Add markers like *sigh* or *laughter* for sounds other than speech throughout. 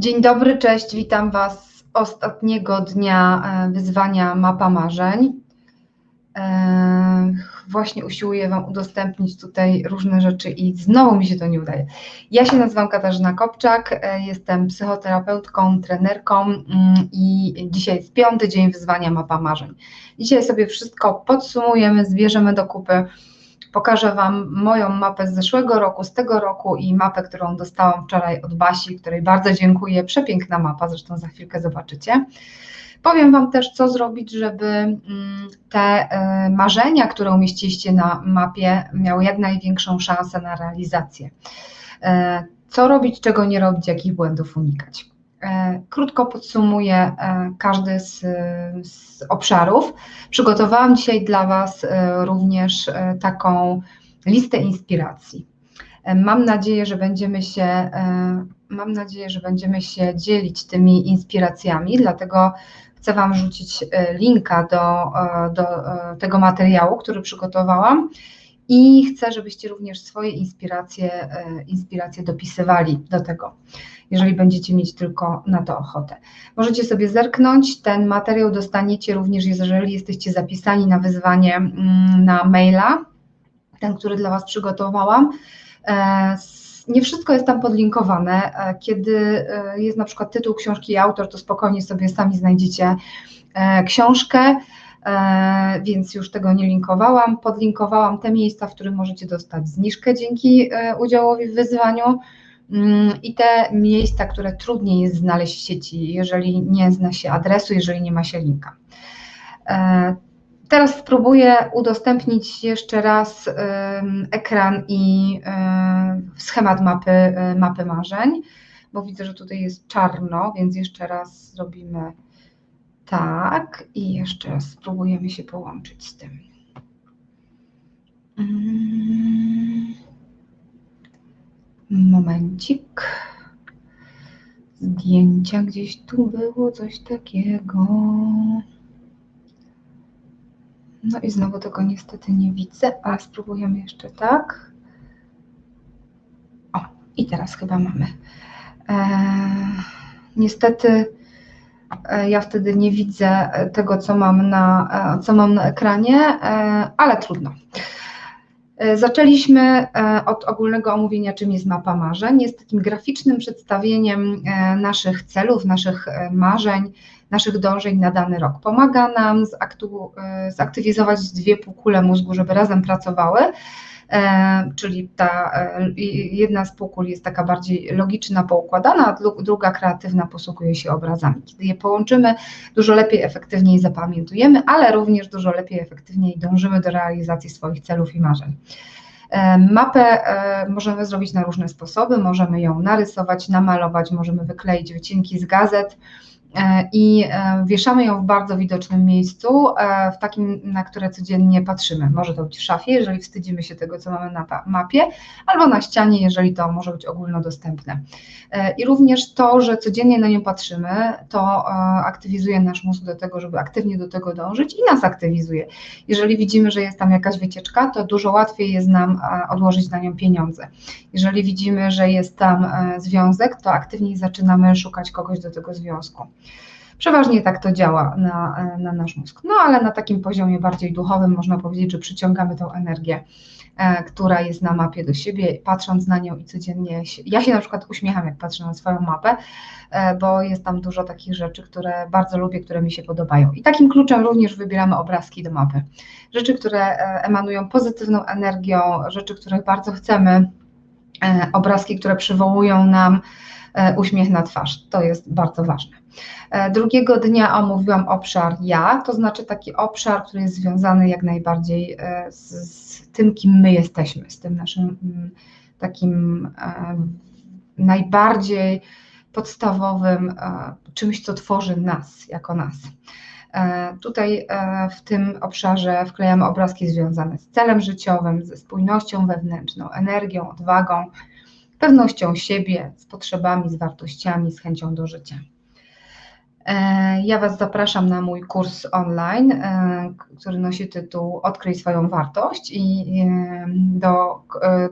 Dzień dobry, cześć, witam Was z ostatniego dnia e, wyzwania Mapa Marzeń. E, właśnie usiłuję Wam udostępnić tutaj różne rzeczy i znowu mi się to nie udaje. Ja się nazywam Katarzyna Kopczak, e, jestem psychoterapeutką, trenerką mm, i dzisiaj jest piąty dzień wyzwania Mapa Marzeń. Dzisiaj sobie wszystko podsumujemy, zbierzemy do kupy Pokażę Wam moją mapę z zeszłego roku, z tego roku i mapę, którą dostałam wczoraj od Basi, której bardzo dziękuję. Przepiękna mapa, zresztą za chwilkę zobaczycie. Powiem Wam też, co zrobić, żeby mm, te e, marzenia, które umieściliście na mapie, miały jak największą szansę na realizację. E, co robić, czego nie robić, jakich błędów unikać. E, krótko podsumuję e, każdy z, z, obszarów. Przygotowałam dzisiaj dla Was e, również taką listę inspiracji. Mam nadzieję, że będziemy się, mam nadzieję, że będziemy się dzielić tymi inspiracjami, dlatego chcę Wam rzucić linka do, do tego materiału, który przygotowałam i chcę, żebyście również swoje inspiracje, inspiracje dopisywali do tego jeżeli będziecie mieć tylko na to ochotę. Możecie sobie zerknąć, ten materiał dostaniecie również, jeżeli jesteście zapisani na wyzwanie mm, na maila, ten, który dla Was przygotowałam. E, nie wszystko jest tam podlinkowane. E, kiedy e, jest na przykład tytuł książki i autor, to spokojnie sobie sami znajdziecie książkę, więc już tego nie linkowałam. Podlinkowałam te miejsca, w których możecie dostać zniżkę dzięki udziałowi w wyzwaniu. Mm, i te miejsca, które trudniej jest znaleźć w sieci, jeżeli nie zna się adresu, jeżeli nie ma się linka. E, teraz spróbuję udostępnić jeszcze raz ekran i e, schemat mapy, e, mapy marzeń, bo widzę, że tutaj jest czarno, więc jeszcze raz zrobimy tak i jeszcze raz spróbujemy się połączyć z tym. Mm. Momencik. Zdjęcia gdzieś tu było, coś takiego. No i znowu tego niestety nie widzę, ale spróbujemy jeszcze tak. O, i teraz chyba mamy. Eee, niestety e, ja wtedy nie widzę tego, co mam na, e, co mam na ekranie, e, ale trudno. E, zaczęliśmy e, od ogólnego omówienia, czym jest mapa marzeń. Jest takim graficznym przedstawieniem e, naszych celów, naszych marzeń, naszych dążeń na dany rok. Pomaga nam zaktywizować dwie półkule mózgu, żeby razem pracowały czyli ta e, jedna z półkul jest taka bardziej logiczna, poukładana, druga kreatywna posługuje się obrazami. Kiedy je połączymy, dużo lepiej, efektywniej zapamiętujemy, ale również dużo lepiej, efektywniej dążymy do realizacji swoich celów i marzeń. E, mapę możemy zrobić na różne sposoby, możemy ją narysować, namalować, możemy wykleić wycinki z gazet, E, i e, wieszamy ją w bardzo widocznym miejscu, e, w takim, na które codziennie patrzymy. Może to być w szafie, jeżeli wstydzimy się tego, co mamy na mapie, albo na ścianie, jeżeli to może być ogólnodostępne. I również to, że codziennie na nią patrzymy, to aktywizuje nasz mózg do tego, żeby aktywnie do tego dążyć i nas aktywizuje. Jeżeli widzimy, że jest tam jakaś wycieczka, to dużo łatwiej jest nam odłożyć na nią pieniądze. Jeżeli widzimy, że jest tam związek, to aktywniej zaczynamy szukać kogoś do tego związku. Przeważnie tak to działa na, na nasz mózg. No ale na takim poziomie bardziej duchowym można powiedzieć, że przyciągamy tą energię, e, która jest na mapie do siebie, patrząc na nią i codziennie. Się, ja się na przykład uśmiecham, jak patrzę na swoją mapę, e, bo jest tam dużo takich rzeczy, które bardzo lubię, które mi się podobają. I takim kluczem również wybieramy obrazki do mapy. Rzeczy, które e, emanują pozytywną energią, rzeczy, których bardzo chcemy, obrazki, które przywołują nam uśmiech na twarz. To jest bardzo ważne. E, drugiego dnia omówiłam obszar ja, to znaczy taki obszar, który jest związany jak najbardziej e, z, z tym, kim my jesteśmy, z tym naszym mm, takim e, najbardziej podstawowym czymś, co tworzy nas jako nas. Tutaj w tym obszarze wklejamy obrazki związane z celem życiowym, ze spójnością wewnętrzną, energią, odwagą, pewnością siebie, z potrzebami, z wartościami, z chęcią do życia. E, ja Was zapraszam na mój kurs online, e, który nosi tytuł Odkryj swoją wartość i e, do,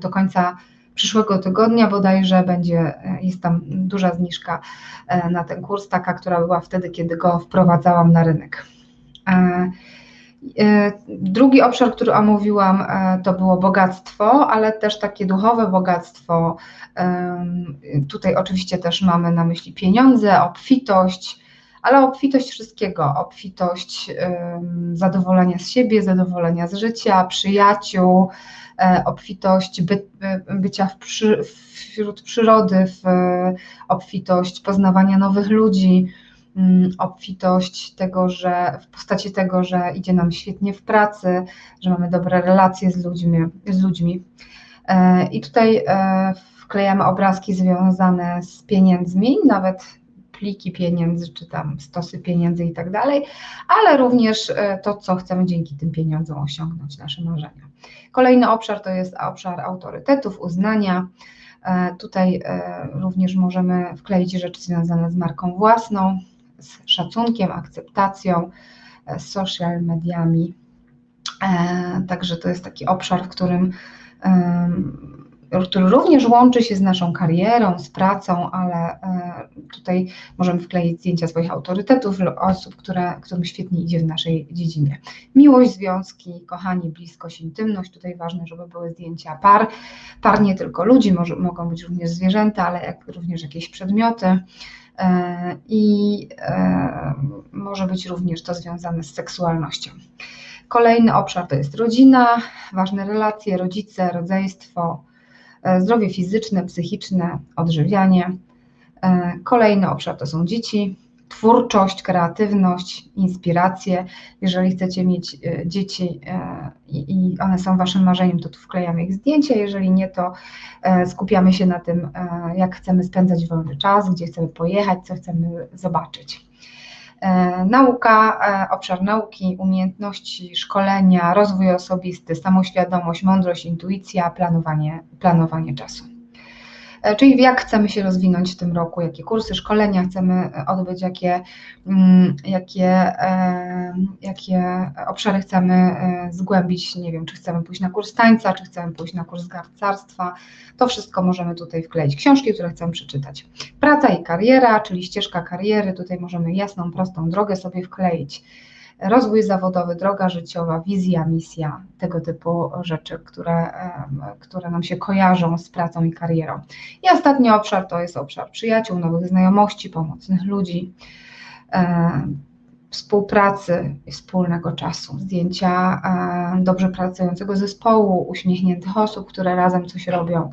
do końca przyszłego tygodnia bodajże będzie, jest tam duża zniżka na ten kurs, taka, która była wtedy, kiedy go wprowadzałam na rynek. Drugi obszar, który omówiłam, to było bogactwo, ale też takie duchowe bogactwo. Tutaj oczywiście też mamy na myśli pieniądze, obfitość, ale obfitość wszystkiego, obfitość zadowolenia z siebie, zadowolenia z życia, przyjaciół, e, obfitość by, bycia w przy, wśród przyrody, w, obfitość poznawania nowych ludzi, obfitość tego, że w postaci tego, że idzie nam świetnie w pracy, że mamy dobre relacje z ludźmi. Z ludźmi. E, I tutaj e, wklejamy obrazki związane z pieniędzmi, nawet pliki pieniędzy, czy tam stosy pieniędzy i tak dalej, ale również e, to, co chcemy dzięki tym pieniądzom osiągnąć, nasze marzenia. Kolejny obszar to jest obszar autorytetów, uznania. Tutaj również możemy wkleić rzeczy związane z marką własną, z szacunkiem, akceptacją, z social mediami. Także to jest taki obszar, w którym który również łączy się z naszą karierą, z pracą, ale e, tutaj możemy wkleić zdjęcia swoich autorytetów, osób, które, którym świetnie idzie w naszej dziedzinie. Miłość, związki, kochani, bliskość, intymność. Tutaj ważne, żeby były zdjęcia par. Par nie tylko ludzi, może, mogą być również zwierzęta, ale jak, również jakieś przedmioty. E, I e, może być również to związane z seksualnością. Kolejny obszar to jest rodzina, ważne relacje, rodzice, rodzeństwo, E, zdrowie fizyczne, psychiczne, odżywianie. Kolejny obszar to są dzieci, twórczość, kreatywność, inspiracje. Jeżeli chcecie mieć dzieci i one są Waszym marzeniem, to tu wklejamy ich zdjęcia. Jeżeli nie, to skupiamy się na tym, jak chcemy spędzać wolny czas, gdzie chcemy pojechać, co chcemy zobaczyć. E, nauka, e, obszar nauki, umiejętności, szkolenia, rozwój osobisty, samoświadomość, mądrość, intuicja, planowanie, planowanie czasu. E, czyli jak chcemy się rozwinąć w tym roku, jakie kursy, szkolenia chcemy odbyć, jakie, mm, jakie, jakie obszary chcemy zgłębić. Nie wiem, czy chcemy pójść na kurs tańca, czy chcemy pójść na kurs garcarstwa. To wszystko możemy tutaj wkleić. Książki, które chcemy przeczytać. Praca i kariera, czyli ścieżka kariery. Tutaj możemy jasną, prostą drogę sobie wkleić rozwój zawodowy, droga życiowa, wizja, misja, tego typu rzeczy, które, które nam się kojarzą z pracą i karierą. I ostatni obszar to jest obszar przyjaciół, nowych znajomości, pomocnych ludzi, współpracy i wspólnego czasu, zdjęcia dobrze pracującego zespołu, uśmiechniętych osób, które razem coś robią,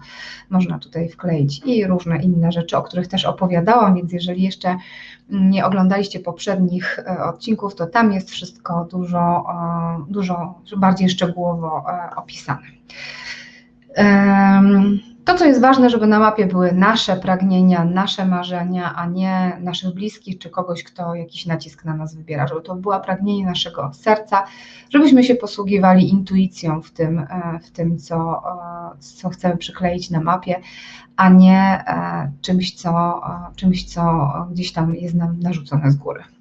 można tutaj wkleić i różne inne rzeczy, o których też opowiadałam, więc jeżeli jeszcze nie oglądaliście poprzednich e, odcinków, to tam jest wszystko dużo, e, dużo bardziej szczegółowo e, opisane. To, co jest ważne, żeby na mapie były nasze pragnienia, nasze marzenia, a nie naszych bliskich czy kogoś, kto jakiś nacisk na nas wybiera, żeby to była pragnienie naszego serca, żebyśmy się posługiwali intuicją w tym, e, w tym co, e, co chcemy przykleić na mapie, a nie e, czymś co, czymś, co gdzieś tam jest nam narzucone z góry.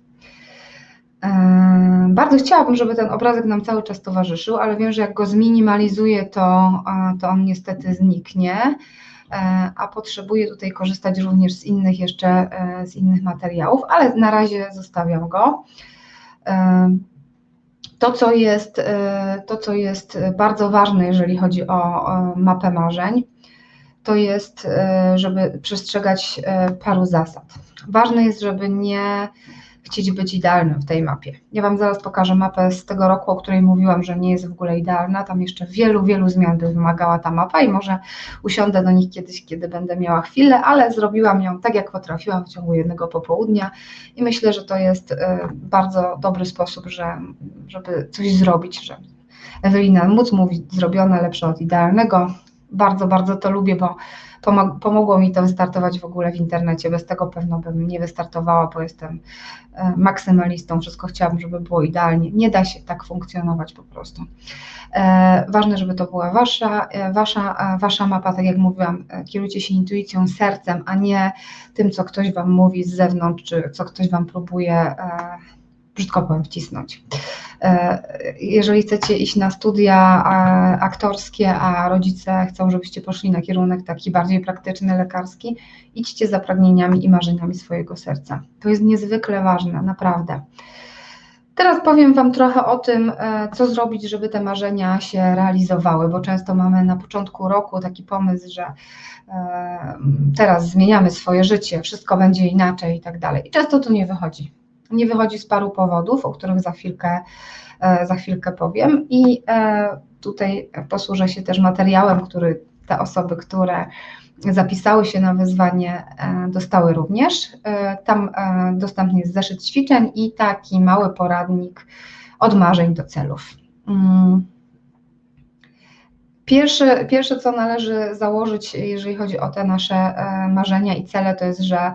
Bardzo chciałabym, żeby ten obrazek nam cały czas towarzyszył, ale wiem, że jak go zminimalizuję, to, to on niestety zniknie, e, a potrzebuję tutaj korzystać również z innych jeszcze, e, z innych materiałów, ale na razie zostawiam go. E, to, co jest, to, co jest bardzo ważne, jeżeli chodzi o mapę marzeń, to jest, żeby przestrzegać paru zasad. Ważne jest, żeby nie chcieć być idealnym w tej mapie. Ja Wam zaraz pokażę mapę z tego roku, o której mówiłam, że nie jest w ogóle idealna. Tam jeszcze wielu, wielu zmian by wymagała ta mapa i może usiądę do nich kiedyś, kiedy będę miała chwilę, ale zrobiłam ją tak, jak potrafiłam w ciągu jednego popołudnia i myślę, że to jest e, bardzo dobry sposób, że, żeby coś zrobić, że Ewelina móc mówić zrobione lepsze od idealnego. Bardzo, bardzo to lubię, bo pomogło mi to wystartować w ogóle w internecie. Bez tego pewno bym nie wystartowała, bo jestem e, maksymalistą. Wszystko chciałabym, żeby było idealnie. Nie da się tak funkcjonować po prostu. E, ważne, żeby to była wasza, e, wasza, wasza mapa, tak jak mówiłam, kierujcie się intuicją, sercem, a nie tym, co ktoś wam mówi z zewnątrz, czy co ktoś wam próbuje, brzydko powiem, wcisnąć. Jeżeli chcecie iść na studia aktorskie, a rodzice chcą, żebyście poszli na kierunek taki bardziej praktyczny, lekarski, idźcie za pragnieniami i marzeniami swojego serca. To jest niezwykle ważne, naprawdę. Teraz powiem Wam trochę o tym, e, co zrobić, żeby te marzenia się realizowały, bo często mamy na początku roku taki pomysł, że e, teraz zmieniamy swoje życie, wszystko będzie inaczej i tak dalej. I często to nie wychodzi. Nie wychodzi z paru powodów, o których za chwilkę, e, za chwilkę powiem. I tutaj posłużę się też materiałem, który te osoby, które zapisały się na wyzwanie, e, dostały również. E, tam e, dostępny jest zeszyt ćwiczeń i taki mały poradnik od marzeń do celów. Mm. Pierwsze, pierwsze, co należy założyć, jeżeli chodzi o te nasze marzenia i cele, to jest, że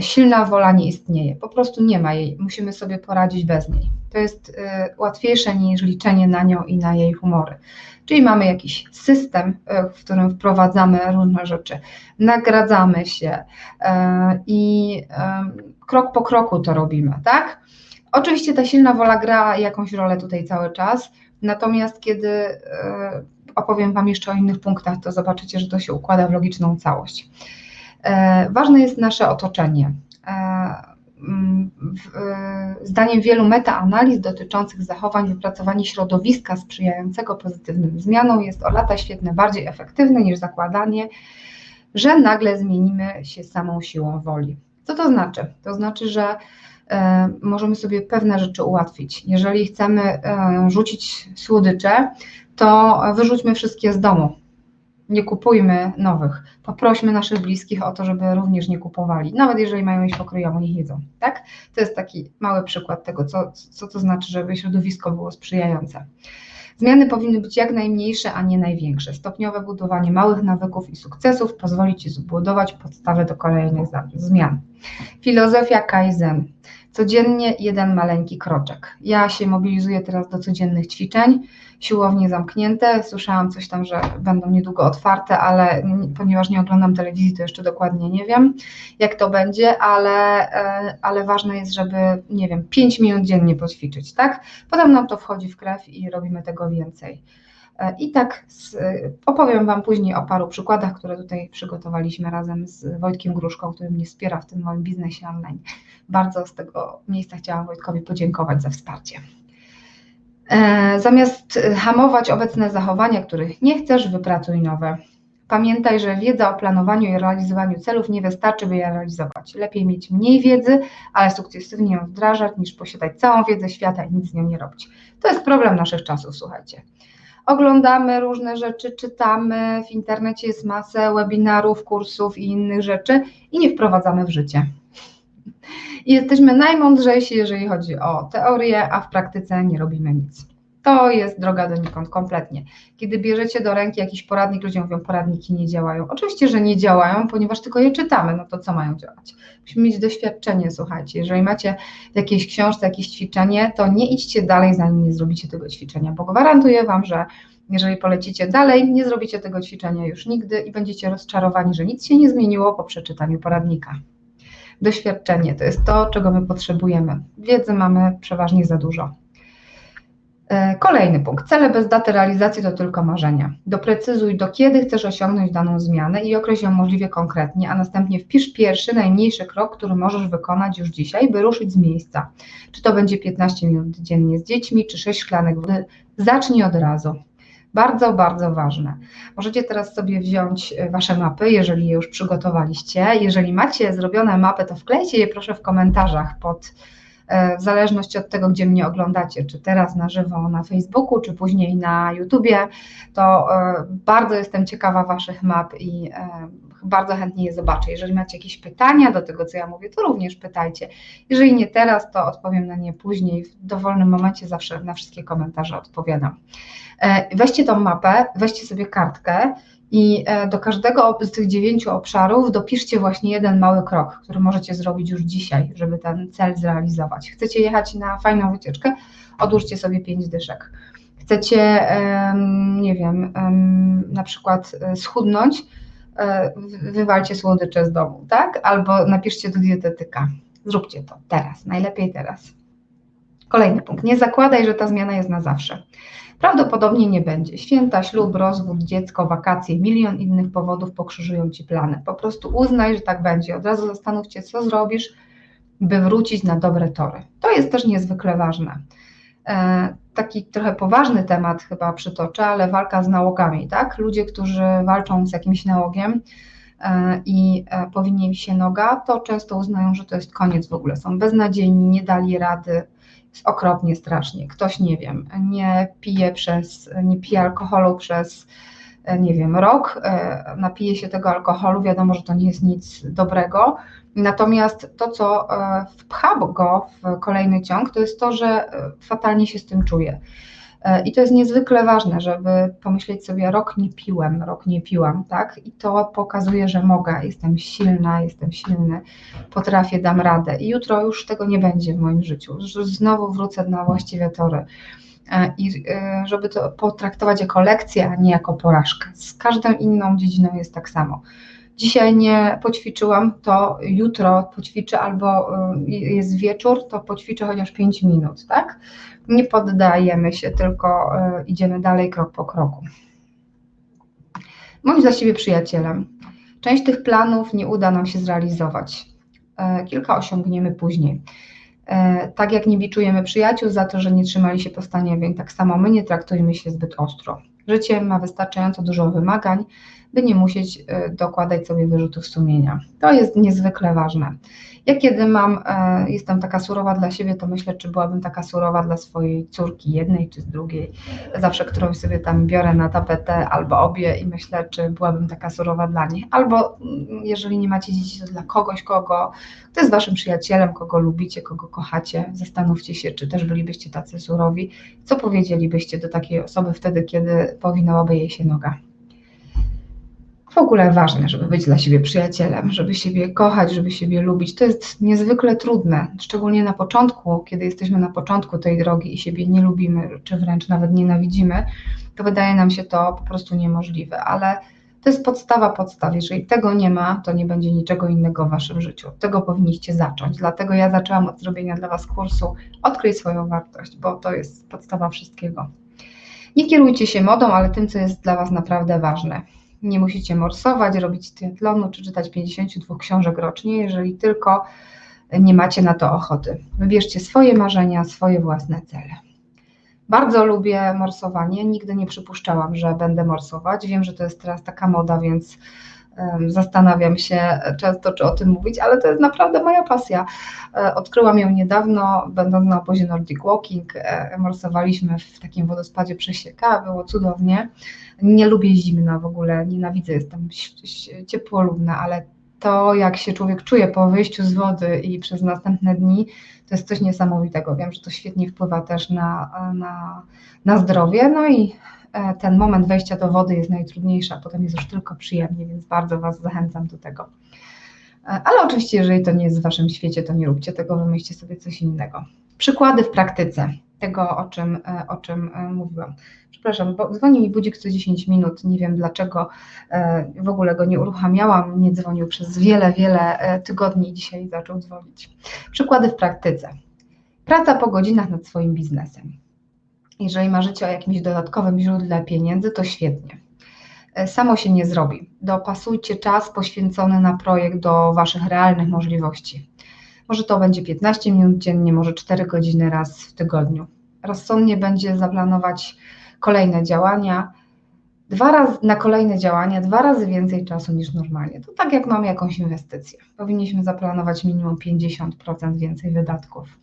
silna wola nie istnieje. Po prostu nie ma jej. Musimy sobie poradzić bez niej. To jest łatwiejsze niż liczenie na nią i na jej humory. Czyli mamy jakiś system, e, w którym wprowadzamy różne rzeczy, nagradzamy się e, i e, krok po kroku to robimy, tak? Oczywiście ta silna wola gra jakąś rolę tutaj cały czas, natomiast kiedy opowiem Wam jeszcze o innych punktach, to zobaczycie, że to się układa w logiczną całość. Ważne jest nasze otoczenie Mm, e, zdaniem wielu metaanaliz dotyczących zachowań wypracowanie środowiska sprzyjającego pozytywnym zmianom jest o lata świetne bardziej efektywne niż zakładanie, że nagle zmienimy się samą siłą woli. Co to znaczy? To znaczy, że e, możemy sobie pewne rzeczy ułatwić. Jeżeli chcemy e, rzucić słodycze, to wyrzućmy wszystkie z domu nie kupujmy nowych. Poprośmy naszych bliskich o to, żeby również nie kupowali. Nawet jeżeli mają iść pokrojową, niech jedzą. Tak? To jest taki mały przykład tego, co, co to znaczy, żeby środowisko było sprzyjające. Zmiany powinny być jak najmniejsze, a nie największe. Stopniowe budowanie małych nawyków i sukcesów pozwoli Ci zbudować podstawę do kolejnych zmian. Filozofia Kaizen. Codziennie jeden maleńki kroczek. Ja się mobilizuję teraz do codziennych ćwiczeń siłownie zamknięte. Słyszałam coś tam, że będą niedługo otwarte, ale ponieważ nie oglądam telewizji, to jeszcze dokładnie nie wiem, jak to będzie, ale, e, ale ważne jest, żeby, nie wiem, 5 minut dziennie poćwiczyć, tak? Potem nam to wchodzi w krew i robimy tego więcej. E, I tak z, opowiem Wam później o paru przykładach, które tutaj przygotowaliśmy razem z Wojtkiem Gruszką, który mnie wspiera w tym moim biznesie online. Bardzo z tego miejsca chciałam Wojtkowi podziękować za wsparcie. E, zamiast hamować obecne zachowania, których nie chcesz, wypracuj nowe. Pamiętaj, że wiedza o planowaniu i realizowaniu celów nie wystarczy, by je realizować. Lepiej mieć mniej wiedzy, ale sukcesywnie ją wdrażać, niż posiadać całą wiedzę świata i nic z nią nie robić. To jest problem naszych czasów, słuchajcie. Oglądamy różne rzeczy, czytamy, w internecie jest masę webinarów, kursów i innych rzeczy i nie wprowadzamy w życie jesteśmy najmądrzejsi, jeżeli chodzi o teorię, a w praktyce nie robimy nic. To jest droga donikąd kompletnie. Kiedy bierzecie do ręki jakiś poradnik, ludzie mówią, poradniki nie działają. Oczywiście, że nie działają, ponieważ tylko je czytamy, no to co mają działać? Musimy mieć doświadczenie, słuchajcie. Jeżeli macie w jakiejś książce jakieś ćwiczenie, to nie idźcie dalej, zanim nie zrobicie tego ćwiczenia, bo gwarantuję Wam, że jeżeli polecicie dalej, nie zrobicie tego ćwiczenia już nigdy i będziecie rozczarowani, że nic się nie zmieniło po przeczytaniu poradnika doświadczenie. To jest to, czego my potrzebujemy. Wiedzy mamy przeważnie za dużo. E, kolejny punkt. Cele bez daty realizacji to tylko marzenia. Doprecyzuj, do kiedy chcesz osiągnąć daną zmianę i określ ją możliwie konkretnie, a następnie wpisz pierwszy, najmniejszy krok, który możesz wykonać już dzisiaj, by ruszyć z miejsca. Czy to będzie 15 minut dziennie z dziećmi, czy 6 szklanek wody. Zacznij od razu. Bardzo, bardzo ważne. Możecie teraz sobie wziąć e, Wasze mapy, jeżeli je już przygotowaliście. Jeżeli macie zrobione mapy, to wklejcie je proszę w komentarzach pod e, w zależności od tego, gdzie mnie oglądacie, czy teraz na żywo na Facebooku, czy później na YouTubie, to e, bardzo jestem ciekawa Waszych map i bardzo chętnie je zobaczę. Jeżeli macie jakieś pytania do tego, co ja mówię, to również pytajcie. Jeżeli nie teraz, to odpowiem na nie później. W dowolnym momencie zawsze na wszystkie komentarze odpowiadam. E, weźcie tą mapę, weźcie sobie kartkę i e, do każdego z tych dziewięciu obszarów dopiszcie właśnie jeden mały krok, który możecie zrobić już dzisiaj, żeby ten cel zrealizować. Chcecie jechać na fajną wycieczkę? Odłóżcie sobie pięć dyszek. Chcecie, nie wiem, na przykład e, schudnąć? Wywalcie słodycze z domu, tak? Albo napiszcie do dietetyka. Zróbcie to teraz, najlepiej teraz. Kolejny punkt. Nie zakładaj, że ta zmiana jest na zawsze. Prawdopodobnie nie będzie. Święta, ślub, rozwód, dziecko, wakacje, milion innych powodów pokrzyżują ci plany. Po prostu uznaj, że tak będzie. Od razu zastanówcie, co zrobisz, by wrócić na dobre tory. To jest też niezwykle ważne. E, taki trochę poważny temat chyba przytoczę, ale walka z nałogami, tak? Ludzie, którzy walczą z jakimś nałogiem e, i e, powinien się noga, to często uznają, że to jest koniec w ogóle. Są beznadziejni, nie dali rady, jest okropnie strasznie. Ktoś, nie wiem, nie pije przez, nie pije alkoholu przez, nie wiem, rok, napije się tego alkoholu, wiadomo, że to nie jest nic dobrego, Natomiast to, co e, wpcha go w kolejny ciąg, to jest to, że e, fatalnie się z tym czuje. E, I to jest niezwykle ważne, żeby pomyśleć sobie, rok nie piłem, rok nie piłam, tak? I to pokazuje, że mogę, jestem silna, jestem silny, potrafię, dam radę. I jutro już tego nie będzie w moim życiu. Znowu wrócę na właściwe tory. I żeby to potraktować jako lekcję, a nie jako porażkę. Z każdą inną dziedziną jest tak samo dzisiaj nie poćwiczyłam, to jutro poćwiczę, albo y, jest wieczór, to poćwiczę chociaż 5 minut, tak? Nie poddajemy się, tylko y, idziemy dalej krok po kroku. Bądź dla siebie przyjacielem. Część tych planów nie uda nam się zrealizować. E, kilka osiągniemy później. E, tak jak nie biczujemy przyjaciół za to, że nie trzymali się postanowień, tak samo my nie traktujmy się zbyt ostro. Życie ma wystarczająco dużo wymagań, by nie musieć e, dokładać sobie wyrzutów sumienia. To jest niezwykle ważne. Ja kiedy mam, e, jestem taka surowa dla siebie, to myślę, czy byłabym taka surowa dla swojej córki, jednej czy z drugiej. Zawsze którąś sobie tam biorę na tapetę albo obie i myślę, czy byłabym taka surowa dla nich. Albo mm, jeżeli nie macie dzieci, to dla kogoś, kogo, kto jest waszym przyjacielem, kogo lubicie, kogo kochacie. Zastanówcie się, czy też bylibyście tacy surowi. Co powiedzielibyście do takiej osoby wtedy, kiedy powinnałaby jej się noga? W ogóle ważne, żeby być dla siebie przyjacielem, żeby siebie kochać, żeby siebie lubić. To jest niezwykle trudne, szczególnie na początku, kiedy jesteśmy na początku tej drogi i siebie nie lubimy, czy wręcz nawet nienawidzimy, to wydaje nam się to po prostu niemożliwe, ale to jest podstawa podstaw. Jeżeli tego nie ma, to nie będzie niczego innego w waszym życiu. Tego powinniście zacząć. Dlatego ja zaczęłam od zrobienia dla was kursu Odkryj swoją wartość, bo to jest podstawa wszystkiego. Nie kierujcie się modą, ale tym, co jest dla was naprawdę ważne. Nie musicie morsować, robić triatlonu czy czytać 52 książek rocznie, jeżeli tylko nie macie na to ochoty. Wybierzcie swoje marzenia, swoje własne cele. Bardzo lubię morsowanie. Nigdy nie przypuszczałam, że będę morsować. Wiem, że to jest teraz taka moda, więc Zastanawiam się często, czy o tym mówić, ale to jest naprawdę moja pasja. E, odkryłam ją niedawno, będąc na obozie Nordic Walking. E, morsowaliśmy w takim wodospadzie Przesieka, było cudownie. Nie lubię zimna w ogóle, nienawidzę, jestem ciepłolubna, ale to, jak się człowiek czuje po wyjściu z wody i przez następne dni, to jest coś niesamowitego. Wiem, że to świetnie wpływa też na, na, na zdrowie. No i ten moment wejścia do wody jest najtrudniejszy, a potem jest już tylko przyjemnie, więc bardzo Was zachęcam do tego. E, ale oczywiście, jeżeli to nie jest w Waszym świecie, to nie róbcie tego, wymyślcie sobie coś innego. Przykłady w praktyce tego, o czym, e, o czym mówiłam. Przepraszam, bo dzwoni mi budzik co 10 minut, nie wiem dlaczego w ogóle go nie uruchamiałam, nie dzwonił przez wiele, wiele tygodni, dzisiaj zaczął dzwonić. Przykłady w praktyce. Praca po godzinach nad swoim biznesem jeżeli marzycie o jakimś dodatkowym źródle pieniędzy, to świetnie. E, samo się nie zrobi. Dopasujcie czas poświęcony na projekt do Waszych realnych możliwości. Może to będzie 15 minut dziennie, może 4 godziny raz w tygodniu. Rozsądnie będzie zaplanować kolejne działania, dwa razy, na kolejne działania dwa razy więcej czasu niż normalnie. To tak jak mamy jakąś inwestycję. Powinniśmy zaplanować minimum 50% więcej wydatków.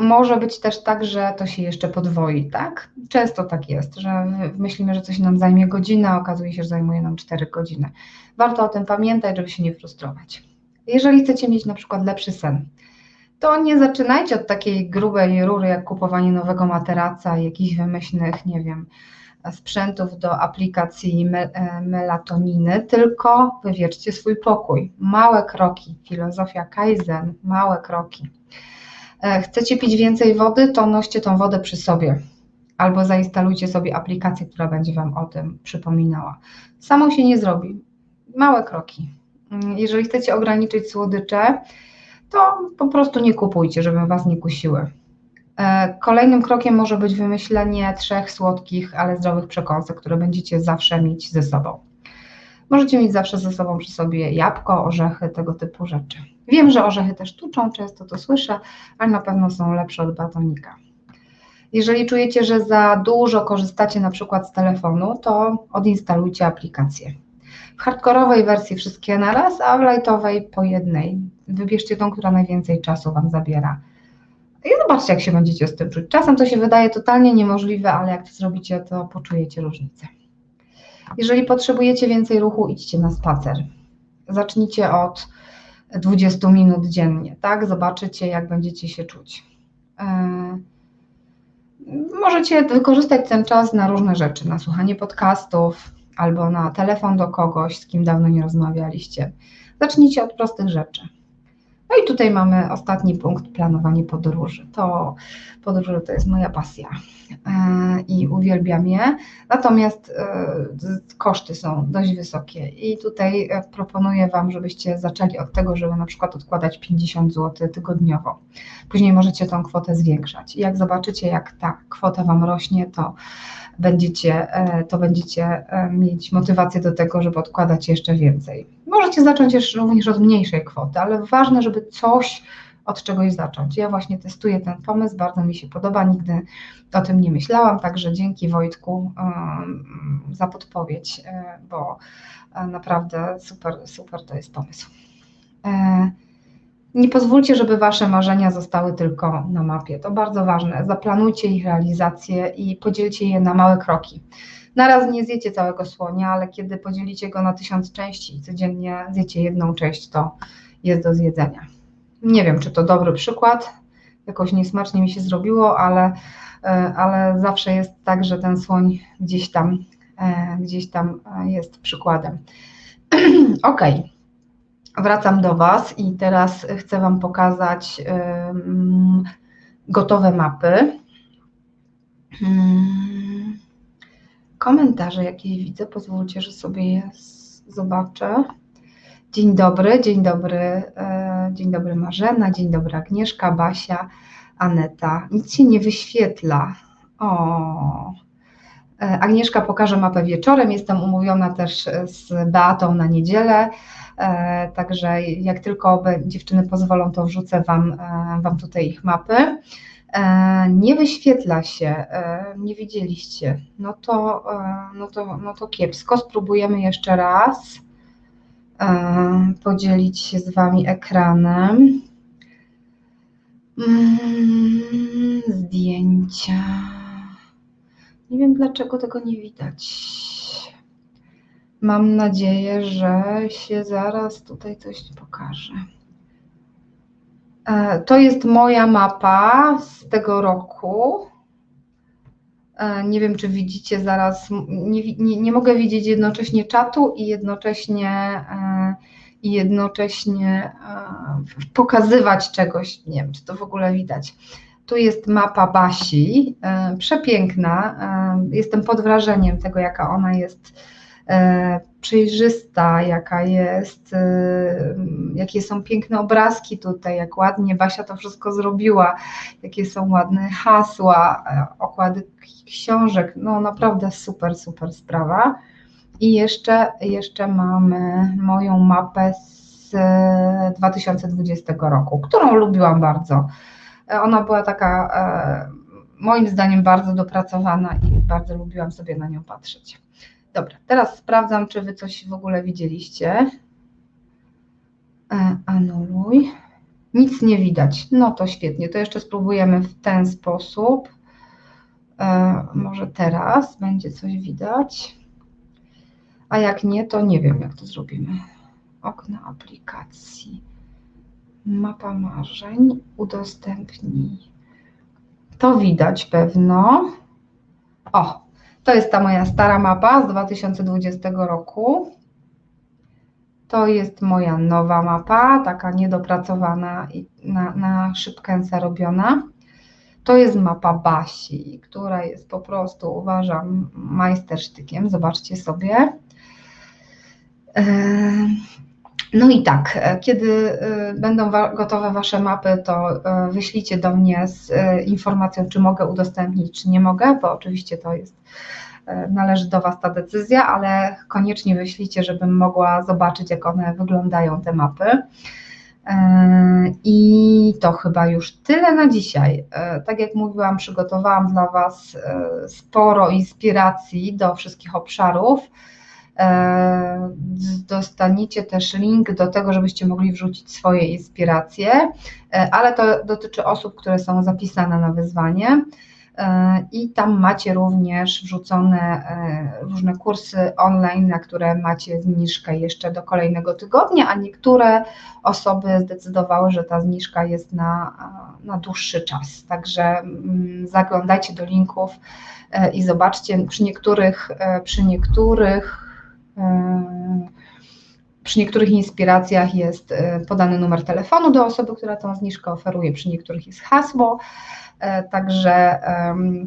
Może być też tak, że to się jeszcze podwoi, tak? Często tak jest, że myślimy, że coś nam zajmie godzinę, a okazuje się, że zajmuje nam 4 godziny. Warto o tym pamiętać, żeby się nie frustrować. Jeżeli chcecie mieć na przykład lepszy sen, to nie zaczynajcie od takiej grubej rury, jak kupowanie nowego materaca jakichś wymyślnych, nie wiem, sprzętów do aplikacji e, melatoniny, tylko wywierzcie swój pokój. Małe kroki, filozofia Kaizen, małe kroki. E, chcecie pić więcej wody, to noście tą wodę przy sobie. Albo zainstalujcie sobie aplikację, która będzie Wam o tym przypominała. Samo się nie zrobi. Małe kroki. Mm, jeżeli chcecie ograniczyć słodycze, to po prostu nie kupujcie, żeby Was nie kusiły. E, kolejnym krokiem może być wymyślenie trzech słodkich, ale zdrowych przekąsek, które będziecie zawsze mieć ze sobą. Możecie mieć zawsze ze sobą przy sobie jabłko, orzechy, tego typu rzeczy. Wiem, że orzechy też tuczą, często to słyszę, ale na pewno są lepsze od batonika. Jeżeli czujecie, że za dużo korzystacie na przykład z telefonu, to odinstalujcie aplikację. W hardkorowej wersji wszystkie naraz, a w lightowej po jednej. Wybierzcie tą, która najwięcej czasu Wam zabiera. I zobaczcie, jak się będziecie z tym czuć. Czasem to się wydaje totalnie niemożliwe, ale jak to zrobicie, to poczujecie różnicę. Jeżeli potrzebujecie więcej ruchu, idźcie na spacer. Zacznijcie od 20 minut dziennie, tak? Zobaczycie, jak będziecie się czuć. Yy, możecie wykorzystać ten czas na różne rzeczy, na słuchanie podcastów albo na telefon do kogoś, z kim dawno nie rozmawialiście. Zacznijcie od prostych rzeczy. No i tutaj mamy ostatni punkt, planowanie podróży. To podróże to jest moja pasja e, i uwielbiam je, natomiast e, koszty są dość wysokie i tutaj e, proponuję Wam, żebyście zaczęli od tego, żeby na przykład odkładać 50 zł tygodniowo. Później możecie tą kwotę zwiększać. I jak zobaczycie, jak ta kwota Wam rośnie, to będziecie, to będziecie mieć motywację do tego, żeby odkładać jeszcze więcej. Możecie zacząć jeszcze również od mniejszej kwoty, ale ważne, żeby coś od czegoś zacząć. Ja właśnie testuję ten pomysł, bardzo mi się podoba, nigdy o tym nie myślałam, także dzięki Wojtku za podpowiedź, e, bo e, naprawdę super, super to jest pomysł. E, nie pozwólcie, żeby Wasze marzenia zostały tylko na mapie. To bardzo ważne. Zaplanujcie ich realizację i podzielcie je na małe kroki. Naraz nie zjecie całego słonia, ale kiedy podzielicie go na tysiąc części i codziennie zjecie jedną część, to jest do zjedzenia. Nie wiem, czy to dobry przykład, jakoś niesmacznie mi się zrobiło, ale, e, ale zawsze jest tak, że ten słoń gdzieś tam, e, gdzieś tam e, jest przykładem. *clears throat* ok, wracam do Was i teraz chcę Wam pokazać gotowe mapy. Komentarze jakieś widzę, pozwólcie, że sobie je zobaczę. Dzień dobry, dzień dobry, e, dzień dobry Marzena, dzień dobry Agnieszka, Basia, Aneta. Nic się nie wyświetla. O. E, Agnieszka pokaże mapę wieczorem. Jestem umówiona też z Beatą na niedzielę. E, także jak tylko dziewczyny pozwolą, to wrzucę Wam, wam tutaj ich mapy. Nie wyświetla się, nie widzieliście. No to, no to, no to kiepsko. Spróbujemy jeszcze raz podzielić się z Wami ekranem. Mm, zdjęcia. Nie wiem dlaczego tego nie widać. Mam nadzieję, że się zaraz tutaj coś pokaże. E, to jest moja mapa z tego roku. E, nie wiem, czy widzicie zaraz, nie, nie, nie mogę widzieć jednocześnie czatu i jednocześnie, e, i jednocześnie pokazywać czegoś. Nie wiem, czy to w ogóle widać. Tu jest mapa Basi, przepiękna. Jestem pod wrażeniem tego, jaka ona jest przejrzysta, jaka jest, e, jakie są piękne obrazki tutaj, jak ładnie Basia to wszystko zrobiła, jakie są ładne hasła, e, okłady książek, no naprawdę super, super sprawa. I jeszcze, jeszcze mamy moją mapę z 2020 roku, którą lubiłam bardzo. Ona była taka, moim zdaniem, bardzo dopracowana i bardzo lubiłam sobie na nią patrzeć. Dobra, teraz sprawdzam, czy Wy coś w ogóle widzieliście. E, anuluj. Nic nie widać. No to świetnie. To jeszcze spróbujemy w ten sposób. E, może teraz będzie coś widać. A jak nie, to nie wiem, jak to zrobimy. Okno aplikacji. Mapa marzeń. Udostępnij. To widać pewno. O, to jest ta moja stara mapa z 2020 roku. To jest moja nowa mapa, taka niedopracowana i na, na szybkęce. To jest mapa Basi, która jest po prostu, uważam, majstersztykiem. Zobaczcie sobie. No i tak, e, kiedy będą gotowe Wasze mapy, to wyślijcie do mnie z informacją, czy mogę udostępnić, czy nie mogę, bo oczywiście to jest, należy do Was ta decyzja, ale koniecznie wyślijcie, żebym mogła zobaczyć, jak one wyglądają, te mapy. E, I to chyba już tyle na dzisiaj. E, tak jak mówiłam, przygotowałam dla Was e, sporo inspiracji do wszystkich obszarów. Dostaniecie też link do tego, żebyście mogli wrzucić swoje inspiracje, ale to dotyczy osób, które są zapisane na wyzwanie. E, i tam macie również wrzucone e, różne kursy online, na które macie zniżkę jeszcze do kolejnego tygodnia, a niektóre osoby zdecydowały, że ta zniżka jest na, na dłuższy czas. Także mm, zaglądajcie do linków e, i zobaczcie, przy niektórych, przy niektórych przy niektórych inspiracjach jest podany numer telefonu do osoby, która tą zniżkę oferuje, przy niektórych jest hasło. E, także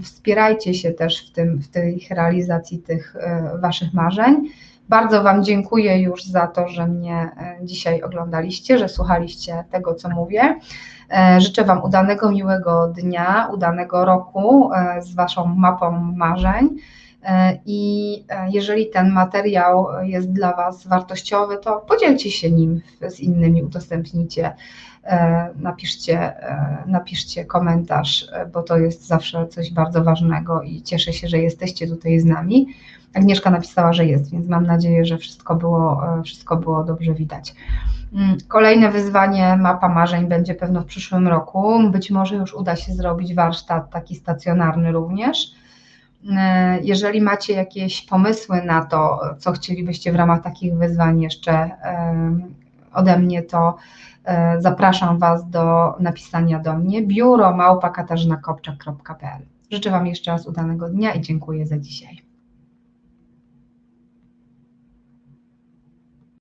wspierajcie się też w, tym, w tej realizacji tych e, Waszych marzeń. Bardzo Wam dziękuję już za to, że mnie e, dzisiaj oglądaliście, że słuchaliście tego, co mówię. Życzę Wam udanego, miłego dnia, udanego roku z Waszą mapą marzeń. I jeżeli ten materiał jest dla Was wartościowy, to podzielcie się nim z innymi, udostępnijcie E, napiszcie, e, napiszcie komentarz, e, bo to jest zawsze coś bardzo ważnego i cieszę się, że jesteście tutaj z nami. Agnieszka napisała, że jest, więc mam nadzieję, że wszystko było, wszystko było dobrze widać. Mm, kolejne wyzwanie Mapa Marzeń będzie pewno w przyszłym roku. Być może już uda się zrobić warsztat taki stacjonarny również. Jeżeli macie jakieś pomysły na to, co chcielibyście w ramach takich wyzwań jeszcze ode mnie, to E, zapraszam Was do napisania do mnie biuro małpa Życzę Wam jeszcze raz udanego dnia i dziękuję za dzisiaj.